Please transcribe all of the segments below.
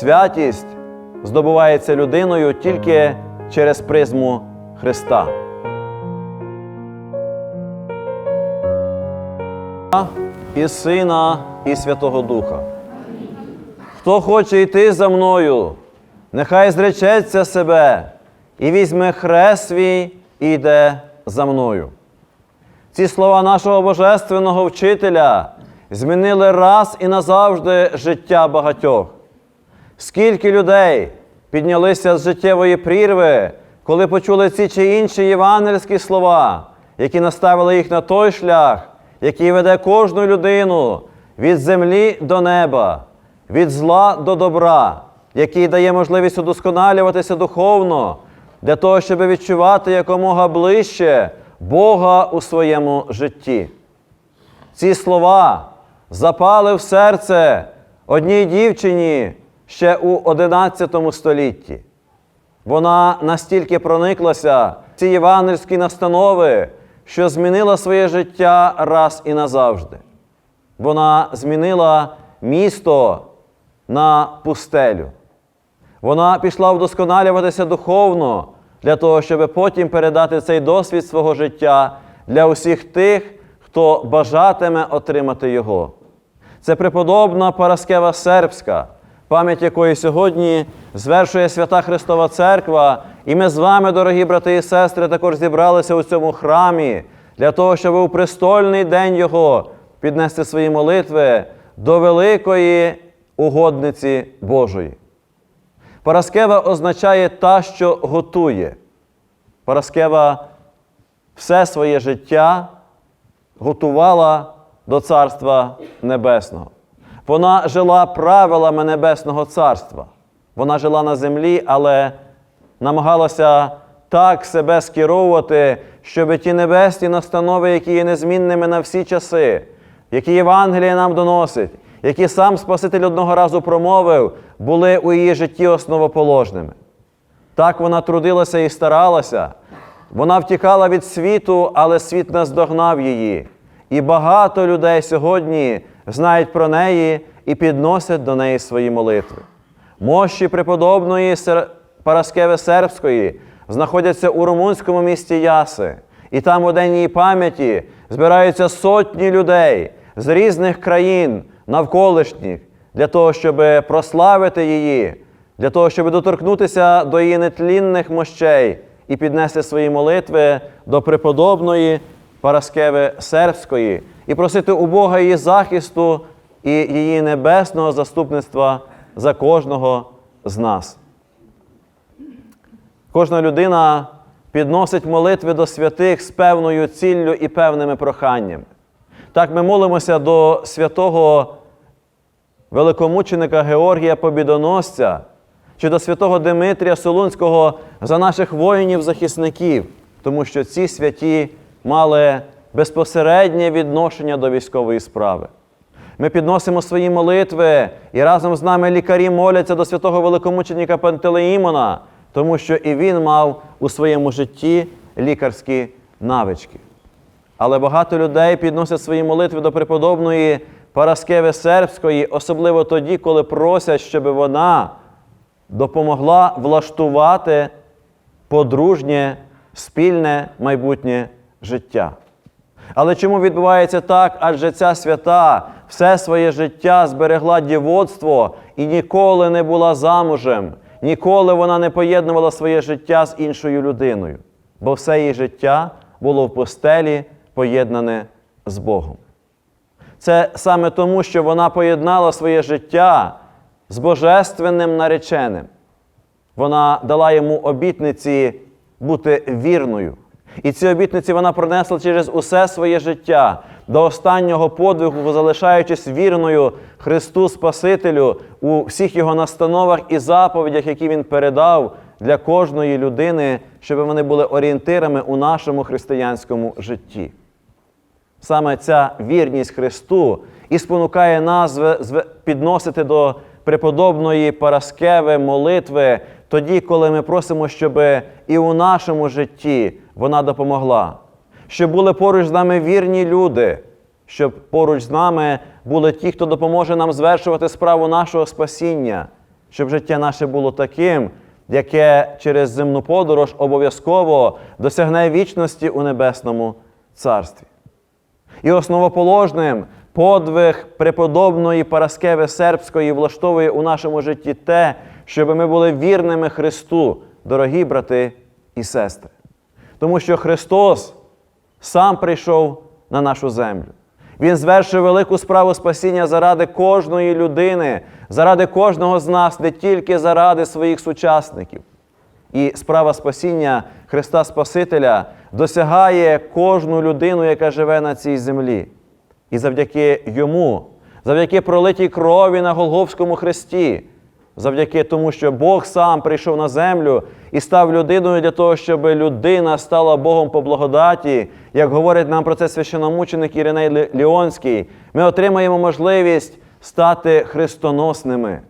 Святість здобувається людиною тільки через призму Христа. І Сина, і Святого Духа. Хто хоче йти за мною, нехай зречеться себе і візьме хрест свій і йде за мною. Ці слова нашого божественного вчителя змінили раз і назавжди життя багатьох. Скільки людей піднялися з життєвої прірви, коли почули ці чи інші євангельські слова, які наставили їх на той шлях, який веде кожну людину від землі до неба, від зла до добра, який дає можливість удосконалюватися духовно, для того, щоб відчувати якомога ближче Бога у своєму житті. Ці слова запали в серце одній дівчині ще у XI столітті. Вона настільки прониклася ці євангельські настанови, що змінила своє життя раз і назавжди. Вона змінила місто на пустелю. Вона пішла вдосконалюватися духовно для того, щоб потім передати цей досвід свого життя для усіх тих, хто бажатиме отримати його. Це преподобна Параскева Сербська, пам'ять якої сьогодні звершує Свята Христова Церква. І ми з вами, дорогі брати і сестри, також зібралися у цьому храмі для того, щоб у престольний день Його піднести свої молитви до великої угодниці Божої. Параскева означає та, що готує. Параскева все своє життя готувала до Царства Небесного. Вона жила правилами Небесного Царства. Вона жила на землі, але намагалася так себе скеровувати, щоб ті небесні настанови, які є незмінними на всі часи, які Євангеліє нам доносить, які сам Спаситель одного разу промовив, були у її житті основоположними. Так вона трудилася і старалася. Вона втікала від світу, але світ наздогнав її. І багато людей сьогодні знають про неї і підносять до неї свої молитви. Мощі преподобної Параскеви Сербської знаходяться у румунському місті Яси. І там у день її пам'яті збираються сотні людей з різних країн навколишніх для того, щоб прославити її, для того, щоб доторкнутися до її нетлінних мощей і піднести свої молитви до преподобної Параскеви Сербської і просити у Бога її захисту і її небесного заступництва за кожного з нас. Кожна людина підносить молитви до святих з певною ціллю і певними проханнями. Так ми молимося до святого великомученика Георгія Побідоносця чи до святого Димитрія Солунського за наших воїнів-захисників, тому що ці святі мали безпосереднє відношення до військової справи. Ми підносимо свої молитви, і разом з нами лікарі моляться до святого великомученика Пантелеїмона, тому що і він мав у своєму житті лікарські навички. Але багато людей підносять свої молитви до преподобної Параскеви Сербської, особливо тоді, коли просять, щоб вона допомогла влаштувати подружнє, спільне майбутнє життя. Але чому відбувається так? Адже ця свята все своє життя зберегла дівоцтво і ніколи не була замужем, ніколи вона не поєднувала своє життя з іншою людиною, бо все її життя було в постелі поєднане з Богом. Це саме тому, що вона поєднала своє життя з божественним нареченим. Вона дала йому обітниці бути вірною. І ці обітниці вона пронесла через усе своє життя до останнього подвигу, залишаючись вірною Христу Спасителю у всіх його настановах і заповідях, які він передав для кожної людини, щоб вони були орієнтирами у нашому християнському житті. Саме ця вірність Христу і спонукає нас підносити до преподобної Параскеви молитви тоді, коли ми просимо, щоб і у нашому житті вона допомогла, щоб були поруч з нами вірні люди, щоб поруч з нами були ті, хто допоможе нам звершувати справу нашого спасіння, щоб життя наше було таким, яке через земну подорож обов'язково досягне вічності у Небесному Царстві. І основоположним подвиг преподобної Параскеви Сербської влаштовує у нашому житті те, щоб ми були вірними Христу, дорогі брати і сестри. Тому що Христос сам прийшов на нашу землю. Він звершив велику справу спасіння заради кожної людини, заради кожного з нас, не тільки заради своїх сучасників. І справа спасіння Христа Спасителя досягає кожну людину, яка живе на цій землі. І завдяки йому, завдяки пролитій крові на Голговському хресті, завдяки тому, що Бог сам прийшов на землю і став людиною для того, щоб людина стала Богом по благодаті, як говорить нам про це священомученик Іриней Ліонський, ми отримаємо можливість стати христоносними.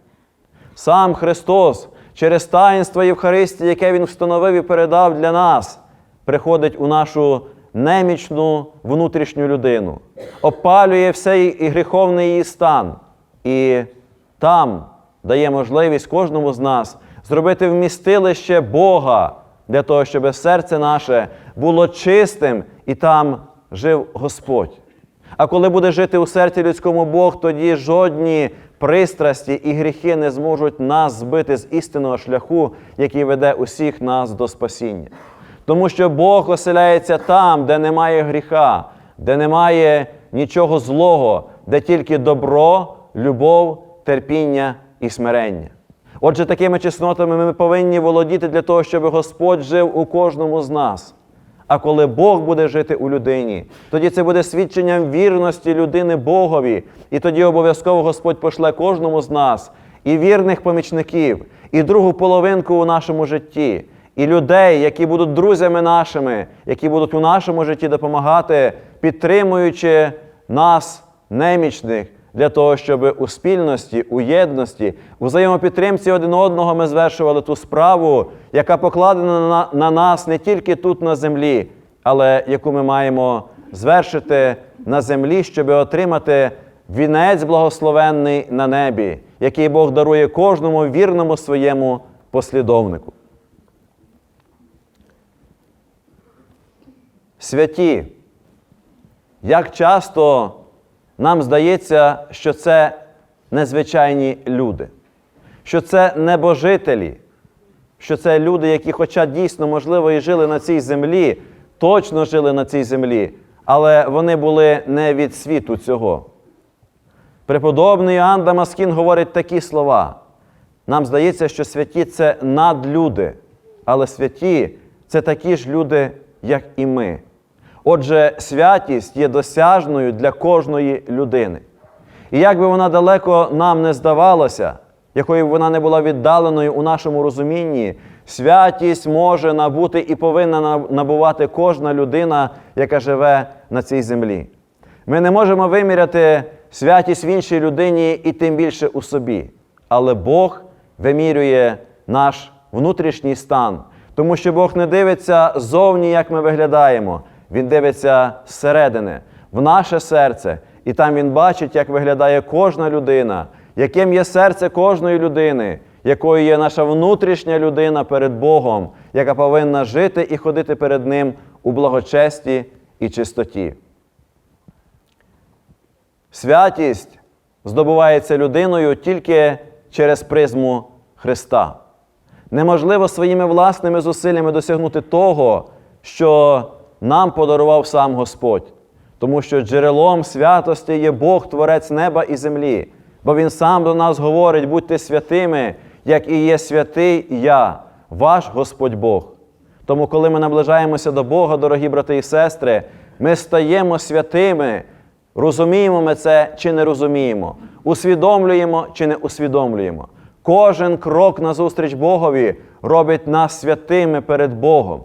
Сам Христос через таїнство Євхаристії, яке Він встановив і передав для нас, приходить у нашу немічну внутрішню людину, опалює всей і гріховний її стан, і там дає можливість кожному з нас зробити вмістилище Бога для того, щоб серце наше було чистим і там жив Господь. А коли буде жити у серці людському Бог, тоді жодні пристрасті і гріхи не зможуть нас збити з істинного шляху, який веде усіх нас до спасіння. Тому що Бог оселяється там, де немає гріха, де немає нічого злого, де тільки добро, любов, терпіння і смирення. Отже, такими чеснотами ми повинні володіти для того, щоб Господь жив у кожному з нас. А коли Бог буде жити у людині, тоді це буде свідченням вірності людини Богові. І тоді обов'язково Господь пошле кожному з нас і вірних помічників, і другу половинку у нашому житті, і людей, які будуть друзями нашими, які будуть у нашому житті допомагати, підтримуючи нас, немічних, для того, щоб у спільності, у єдності, у взаємопідтримці один одного ми звершували ту справу, яка покладена на, на нас не тільки тут на землі, але яку ми маємо звершити на землі, щоб отримати вінець благословенний на небі, який Бог дарує кожному вірному своєму послідовнику. Святі, як часто нам здається, що це незвичайні люди, що це небожителі, що це люди, які, хоча дійсно, можливо, і жили на цій землі, точно жили на цій землі, але вони були не від світу цього. Преподобний Іоанн Дамаскін говорить такі слова. Нам здається, що святі це надлюди, але святі це такі ж люди, як і ми. Отже, святість є досяжною для кожної людини. І як би вона далеко нам не здавалася, якою б вона не була віддаленою у нашому розумінні, святість може набути і повинна набувати кожна людина, яка живе на цій землі. Ми не можемо виміряти святість в іншій людині і тим більше у собі. Але Бог вимірює наш внутрішній стан, тому що Бог не дивиться зовні, як ми виглядаємо. Він дивиться зсередини, в наше серце, і там Він бачить, як виглядає кожна людина, яким є серце кожної людини, якою є наша внутрішня людина перед Богом, яка повинна жити і ходити перед Ним у благочесті і чистоті. Святість здобувається людиною тільки через призму Христа. Неможливо своїми власними зусиллями досягнути того, що нам подарував сам Господь, тому що джерелом святості є Бог, Творець неба і землі, бо Він сам до нас говорить: будьте святими, як і є святий я, ваш Господь Бог. Тому, коли ми наближаємося до Бога, дорогі брати і сестри, ми стаємо святими, розуміємо ми це чи не розуміємо, усвідомлюємо чи не усвідомлюємо. Кожен крок назустріч Богові робить нас святими перед Богом.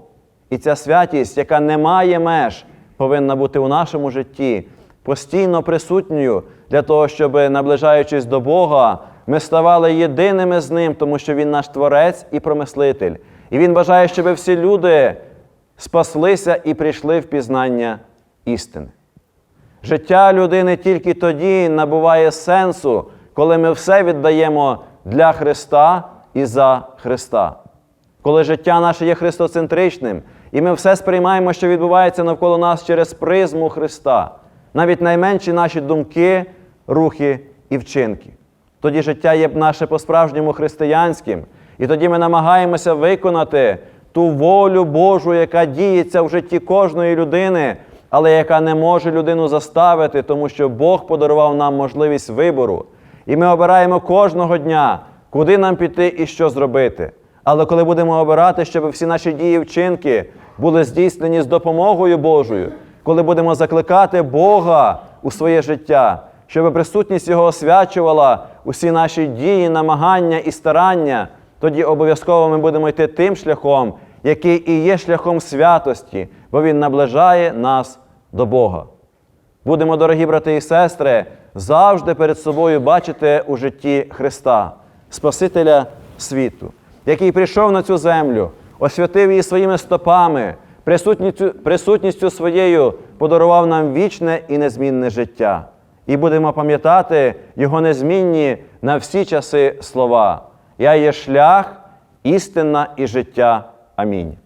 І ця святість, яка не має меж, повинна бути у нашому житті постійно присутньою для того, щоб, наближаючись до Бога, ми ставали єдиними з Ним, тому що Він наш Творець і промислитель. І Він бажає, щоб всі люди спаслися і прийшли в пізнання істини. Життя людини тільки тоді набуває сенсу, коли ми все віддаємо для Христа і за Христа. Коли життя наше є христоцентричним, і ми все сприймаємо, що відбувається навколо нас через призму Христа, навіть найменші наші думки, рухи і вчинки. Тоді життя є наше по-справжньому християнським, і тоді ми намагаємося виконати ту волю Божу, яка діється в житті кожної людини, але яка не може людину заставити, тому що Бог подарував нам можливість вибору. І ми обираємо кожного дня, куди нам піти і що зробити. Але коли будемо обирати, щоб всі наші дії вчинки були здійснені з допомогою Божою, коли будемо закликати Бога у своє життя, щоб присутність Його освячувала усі наші дії, намагання і старання, тоді обов'язково ми будемо йти тим шляхом, який і є шляхом святості, бо Він наближає нас до Бога. Будемо, дорогі брати і сестри, завжди перед собою бачити у житті Христа, Спасителя світу, який прийшов на цю землю, освятив її своїми стопами, присутністю, присутністю своєю подарував нам вічне і незмінне життя. І будемо пам'ятати Його незмінні на всі часи слова. Я є шлях, істина і життя. Амінь.